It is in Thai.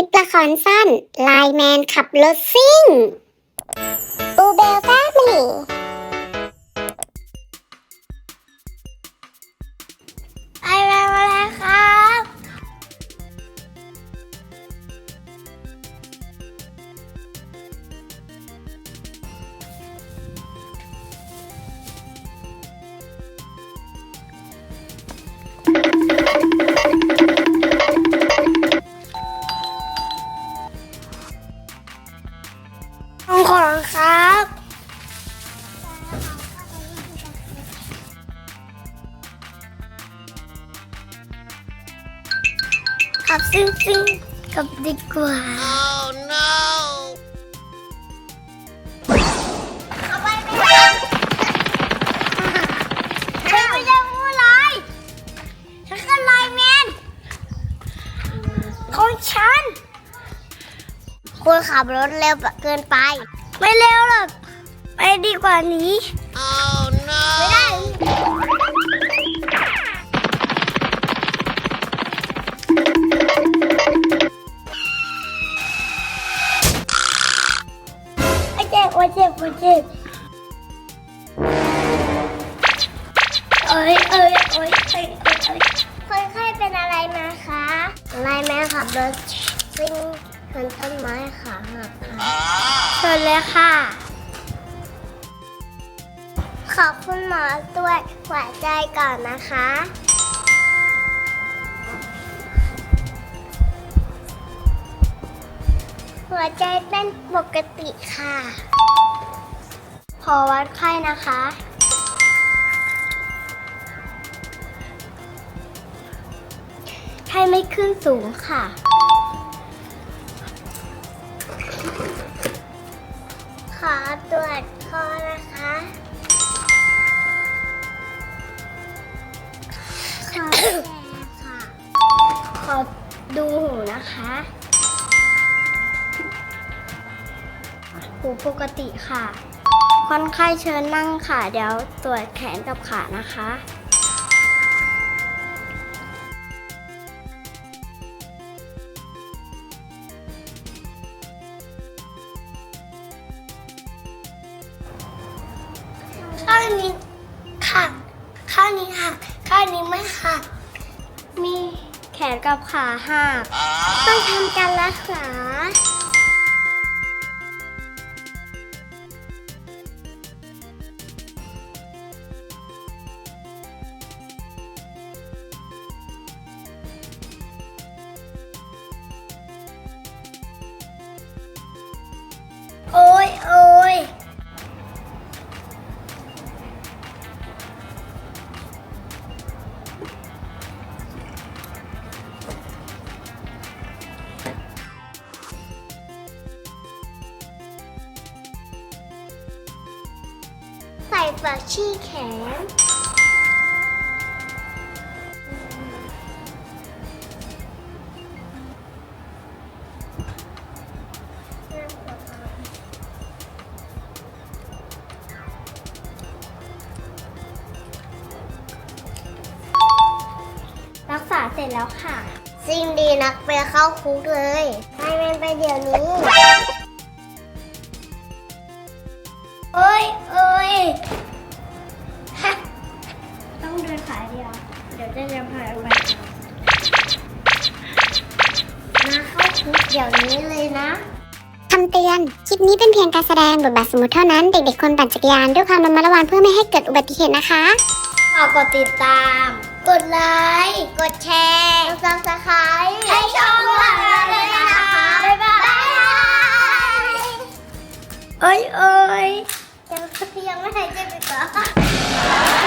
ลิปละครสั้นไลแมนขับรถซิ่ง อูเบลแฟมิลี่ ของของครับขับซิ่งซิ่งๆกับดีกว่า Oh no! เอาไปไม่ได้ฉันไม่ใช่ผู้ร้ายฉันก็ไลแมนของฉัน คุณขับรถเร็วเกินไป ไม่เร็วหรอกไปดีกว่านี้ Oh ไม่ได้ โอ้ยเจ็บโอ้ยเจ็บโอ้ยเจ็บเอ้ยเอ้ยเอ้ยเอ้ยเอ้ยเอ้ยคนไข้เป็นอะไรมาคะอะไรแม่ขับรถซิ่ง ชนต้นไม้ขาหักค่ะเชนเลยค่ะ ขอบคุณหมอตรวจหัวใจก่อนนะคะ หัวใจเต้นปกติค่ะพอวัดไข้นะคะไข้ไม่ขึ้นสูงค่ะ อตรวจคอนะคะ ขอแชร์ค่ะ ขอดูหูนะคะ หูปกติค่ะ คนไข้เชิญนั่งค่ะ เดี๋ยวตรวจแขนกับขานะคะางนี้ขาดข้างนี้หักข้างนี้ไม่หักมีแขนกับขาหักต้องทำการรักษา ใส่ฝักชี่แขน รักษาเสร็จแล้วค่ะ สิ่งดีนักไปเข้าคุกเลยไปแมนไปเดี๋ยวนี้ เอ้ยเอ้ยฮะต้องเดินขาเดียว เดี๋ยวจะจะพาไปมาเข้าคุกเดี๋ยวนี้เลยนะคำเตือน คลิปนี้เป็นเพียงการแสดงบทบาทสมมติเท่านั้น เด็กๆควรปั่นจักรยานด้วยความระมัดระวังเพื่อไม่ให้เกิดอุบัติเหตุนะคะฝากกดติดตาม กดไลค์ กดแชร์กดซับสไครต์ให้ช่องเราเลยนะคะ บ๊ายบาย เอ้ยเอ้ย ยังไม่หายใจไปก่อน